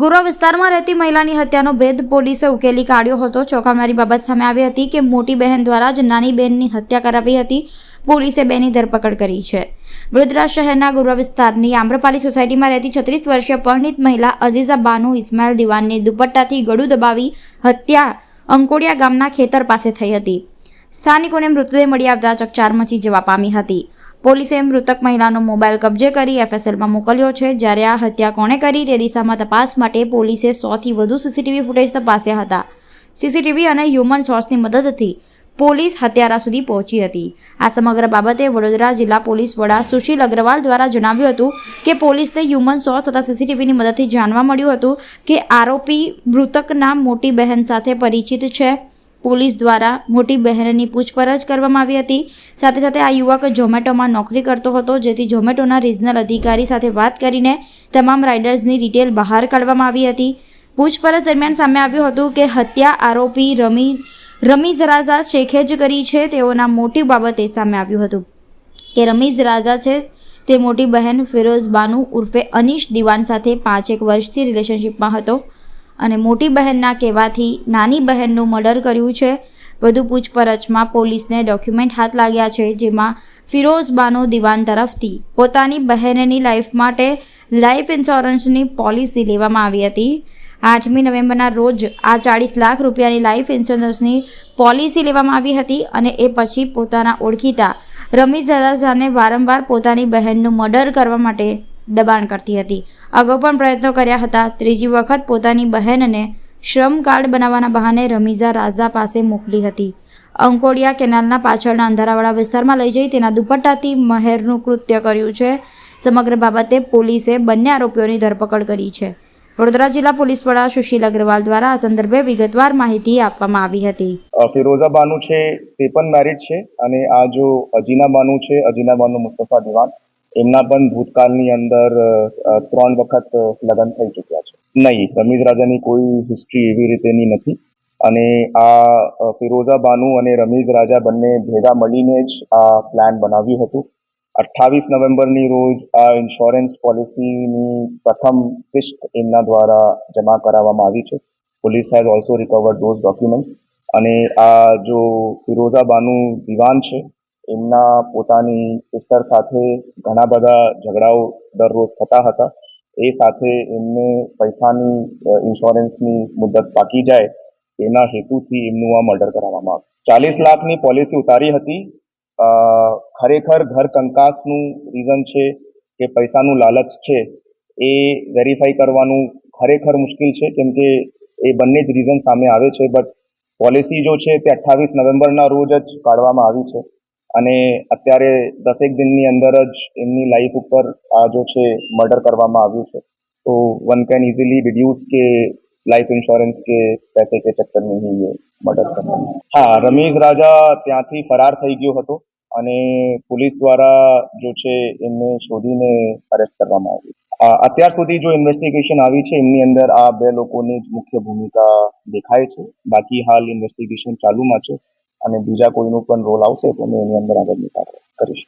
ગુરવા વિસ્તારમાં રહેતી મહિલાની હત્યાનો ભેદ પોલીસે ઉકેલી કાઢ્યો હતો. ચોંકાવનારી બાબત સામે આવી હતી કે મોટી બહેન દ્વારા જ નાની બહેનની હત્યા કરાવી હતી. પોલીસે બેની ધરપકડ કરી છે. વડોદરા શહેરના ગુરવા વિસ્તારની આમ્રપાલી સોસાયટીમાં રહેતી છત્રીસ વર્ષીય પરણિત મહિલા અઝીઝા બાનુ ઇસ્માઇલ દિવાનને દુપટ્ટાથી ગળું દબાવી હત્યા અંકોડિયા ગામના ખેતર પાસે થઈ હતી. સ્થાનિકોને મૃતદેહ મળી આવતા ચકચાર મચી જવા પામી હતી. પોલીસે મૃતક મહિલાનો મોબાઈલ કબજે કરી એફએસએલમાં મોકલ્યો છે. જ્યારે આ હત્યા કોણે કરી તે દિશામાં તપાસ માટે પોલીસે સોથી વધુ સીસીટીવી ફૂટેજ તપાસ્યા હતા. સીસીટીવી અને હ્યુમન સોર્સની મદદથી પોલીસ હત્યારા સુધી પહોંચી હતી. આ સમગ્ર બાબતે વડોદરા જિલ્લા પોલીસ વડા સુશીલ અગ્રવાલ દ્વારા જણાવ્યું હતું કે પોલીસને હ્યુમન સોર્સ તથા સીસીટીવીની મદદથી જાણવા મળ્યું હતું કે આરોપી મૃતકના મોટી બહેન સાથે પરિચિત છે. પોલીસ દ્વારા મોટી બહેનની પૂછપરછ કરવામાં આવી હતી. સાથે સાથે આ યુવક ઝોમેટોમાં નોકરી કરતો હતો, જેથી ઝોમેટોના રિજનલ અધિકારી સાથે વાત કરીને તમામ રાઇડર્સની ડિટેલ બહાર કાઢવામાં આવી હતી. પૂછપરછ દરમિયાન સામે આવ્યું હતું કે હત્યા આરોપી રમીઝ રમીઝ રાઝા શેખે જ કરી છે, તેઓના મોટી બાબતે સામે આવ્યું હતું. કે રમીઝ રાઝા છે, તે મોટી બહેન ફિરોઝ બાનુ ઉર્ફે અનીશ દિવાન સાથે પાંચેક વર્ષથી રિલેશનશિપમાં હતો. અને મોટી બહેનના કહેવાથી નાની બહેનનું મર્ડર કર્યું છે. વધુ પૂછપરછમાં પોલીસને ડોક્યુમેન્ટ હાથ લાગ્યા છે, જેમાં ફિરોઝ બાનો દિવાન તરફથી પોતાની બહેનની લાઈફ માટે લાઈફ ઇન્સ્યોરન્સની પોલિસી લેવામાં આવી હતી. આઠમી નવેમ્બરના રોજ આ ચાળીસ લાખ રૂપિયાની લાઈફ ઇન્સ્યોરન્સની પોલિસી લેવામાં આવી હતી અને એ પછી પોતાના ઓળખીતા રમી ઝરાઝાને વારંવાર પોતાની બહેનનું મર્ડર કરવા માટે દબાણ કરતી હતી. અગાઉ પણ પ્રયત્નો કર્યા હતા. ત્રીજી વખત પોતાની બહેનને શ્રમ કાર્ડ બનાવવાના બહાને રમીઝા રાઝા પાસે મોકલી હતી. અંકોડિયા કેનાલના પાછળના અંધારાવાળા વિસ્તારમાં લઈ જઈ તેના દુપટ્ટાથી મહેરનું કૃત્ય કર્યું છે. સમગ્ર બાબતે પોલીસે બંને આરોપીઓની ધરપકડ કરી છે. વડોદરા જિલ્લા પોલીસ વડા સુશીલ અગ્રવાલ દ્વારા આ સંદર્ભે વિગતવાર માહિતી આપવામાં આવી હતી. ફિરોઝા બાનુ છે, તે પણ મેરિડ છે અને આ જો અજીના બાનુ છે, અજીના બાનુ મુસ્તફા દિવાન. એમના પણ ભૂતકાળની અંદર ત્રણ વખત લગ્ન થઈ ચૂક્યા છે. નહીં, રમીઝ રાજાની કોઈ હિસ્ટ્રી એવી રીતેની નથી. અને આ ફિરોઝા બાનુ અને રમીઝ રાજા બંને ભેગા મળીને જ આ પ્લાન બનાવ્યું હતું. અઠ્ઠાવીસ નવેમ્બરની રોજ આ ઇન્સ્યોરન્સ પોલિસીની પ્રથમ કિસ્ત એમના દ્વારા જમા કરાવવામાં આવી છે. Police has also recovered those document અને આ જો ફિરોઝા બાનુ દિવાન છે એમના પોતાની સિસ્ટર સાથે ઘણા બધા ઝઘડાઓ દરરોજ થતા હતા. એ સાથે એમને પૈસાની ઇન્સ્યોરન્સની મુદત પાકી જાય એના હેતુથી એમનું આ મર્ડર કરાવવામાં આવ્યું. ચાલીસ લાખની પોલિસી ઉતારી હતી. ખરેખર ઘર કંકાસનું રીઝન છે કે પૈસાનું લાલચ છે એ વેરીફાઈ કરવાનું ખરેખર મુશ્કેલ છે, કેમ કે એ બંને જ રીઝન સામે આવે છે. બટ પોલિસી જો છે તે અઠ્ઠાવીસ નવેમ્બરના રોજ જ કાઢવામાં આવી છે. અને અત્યારે દસેક દિનની અંદર જ એમની લાઈફ ઉપર આ જો છે મર્ડર કરવામાં આવ્યું છે. તો વન કેન ઇઝીલી ડિડ્યુસ કે લાઈફ ઇન્સ્યોરન્સ કે પૈસે કે ચક્કર નહીં એ મર્ડર કરવાનું. હા, રમેશ રાજા ત્યાંથી ફરાર થઈ ગયો હતો અને પોલીસ દ્વારા જો છે, એમને શોધીને અરેસ્ટ કરવામાં આવ્યું. અત્યાર સુધી જો ઇન્વેસ્ટિગેશન આવી છે, એમની અંદર આ બે લોકોની મુખ્ય ભૂમિકા દેખાય છે. બાકી હાલ ઇન્વેસ્ટિગેશન ચાલુમાં છે. અને બીજા કોઈનું પણ રોલ આવશે તો અમે એની અંદર આગળની કાર્યવાહી કરીશ.